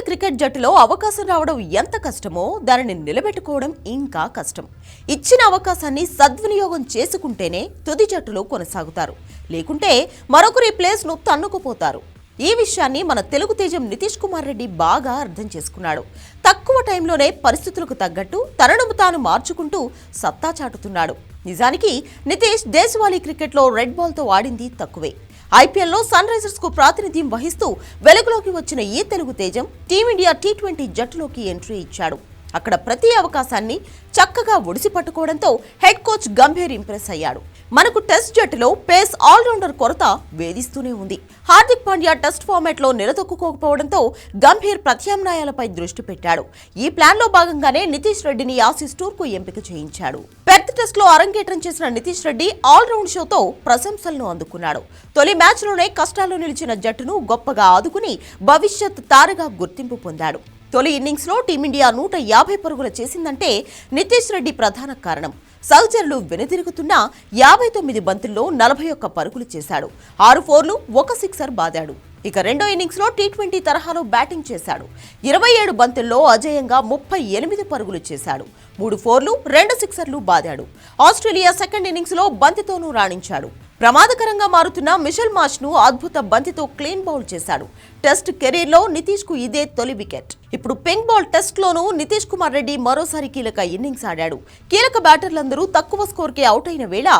భారత క్రికెట్ జట్టులో అవకాశం రావడం ఎంత కష్టమో దానిని నిలబెట్టుకోవడం ఇంకా కష్టం. ఇచ్చిన అవకాశాన్ని సద్వినియోగం చేసుకుంటేనే తుది జట్టులో కొనసాగుతారు. లేకుంటే మరొకరి ప్లేస్ను తన్నుకుపోతారు. ఈ విషయాన్ని మన తెలుగు తేజం నితీష్ కుమార్ రెడ్డి బాగా అర్థం చేసుకున్నాడు. తక్కువ టైంలోనే పరిస్థితులకు తగ్గట్టు తనను తాను మార్చుకుంటూ సత్తా చాటుతున్నాడు. నిజానికి నితీష్ దేశవాళీ క్రికెట్లో రెడ్ బాల్తో ఆడింది తక్కువే. ఐపీఎల్లో సన్ రైజర్స్కు ప్రాతినిధ్యం వహిస్తూ వెలుగులోకి వచ్చిన ఈ తెలుగు తేజం టీమిండియా టీ ట్వంటీ జట్టులోకి ఎంట్రీ ఇచ్చాడు. అక్కడ ప్రతి అవకాశాన్ని చక్కగా ఒడిసి పట్టుకోవడంతో హెడ్ కోచ్ గంభీర్ ఇంప్రెస్ అయ్యాడు. మనకు టెస్ట్ జట్టులో పేస్ ఆల్రౌండర్ కొరత వేధిస్తూనే ఉంది. హార్దిక్ పాండ్యా టెస్ట్ ఫార్మాట్లో నిలదొక్కుకోకపోవడంతో గంభీర్ ప్రత్యామ్నాయాలపై దృష్టి పెట్టాడు. ఈ ప్లాన్లో భాగంగానే నితీష్ రెడ్డిని ఆసీస్ టూర్కు ఎంపిక చేయించాడు. పెర్త్ టెస్ట్లో అరంగేట్రం చేసిన నితీష్ రెడ్డి ఆల్రౌండ్ షోతో ప్రశంసలను అందుకున్నాడు. తొలి మ్యాచ్లోనే కష్టాల్లో నిలిచిన జట్టును గొప్పగా ఆదుకుని భవిష్యత్ తారగా గుర్తింపు పొందాడు. తొలి ఇన్నింగ్స్లో టీమిండియా నూట యాభై పరుగులు చేసిందంటే నితీష్ రెడ్డి ప్రధాన కారణం. సహచరులు వెనుదిరుగుతున్న యాభై తొమ్మిది బంతుల్లో నలభై ఒక్క పరుగులు చేశాడు. ఆరు ఫోర్లు ఒక సిక్సర్ బాదాడు. ఇక రెండో ఇన్నింగ్స్లో టీ ట్వంటీ తరహాలో బ్యాటింగ్ చేశాడు. ఇరవై ఏడు బంతుల్లో అజేయంగా ముప్పై ఎనిమిది పరుగులు చేశాడు. మూడు ఫోర్లు రెండు సిక్సర్లు బాదాడు. ఆస్ట్రేలియా సెకండ్ ఇన్నింగ్స్లో బంతితోనూ రాణించాడు. ప్రమాదకరంగా మారుతున్న మిషెల్ మార్ష్ను అద్భుత బంతితో క్లీన్ బౌల్ చేశాడు. టెస్ట్ కెరీర్లో నితీష్కు ఇదే తొలి వికెట్. ఇప్పుడు పింక్ బాల్ టెస్ట్ లోనూ నితీష్ కుమార్ రెడ్డి మరోసారి కీలక ఇన్నింగ్స్ ఆడాడు. కీలక బ్యాటర్లందరూ తక్కువ స్కోర్కే అవుట్ అయిన వేళ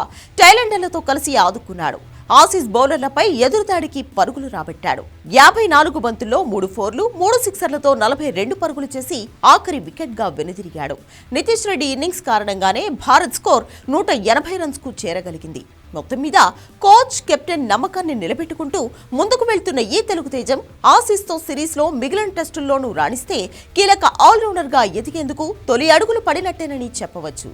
టైలెండర్లతో కలిసి ఆదుకున్నాడు. ఆసీస్ బౌలర్లపై ఎదురుదాడికి పరుగులు రాబట్టాడు. యాభై నాలుగు బంతుల్లో మూడు ఫోర్లు మూడు సిక్సర్లతో నలభై రెండు పరుగులు చేసి ఆఖరి వికెట్గా వెనుదిరిగాడు. నితీష్ రెడ్డి ఇన్నింగ్స్ కారణంగానే భారత్ స్కోర్ నూట ఎనభై రన్స్కు చేరగలిగింది. మొత్తం మీద కోచ్ కెప్టెన్ నమ్మకాన్ని నిలబెట్టుకుంటూ ముందుకు వెళ్తున్న ఈ తెలుగు తేజం ఆసీస్తో సిరీస్లో మిగిలిన టెస్టుల్లోనూ రాణిస్తే కీలక ఆల్రౌండర్గా ఎదిగేందుకు తొలి అడుగులు పడినట్టేనని చెప్పవచ్చు.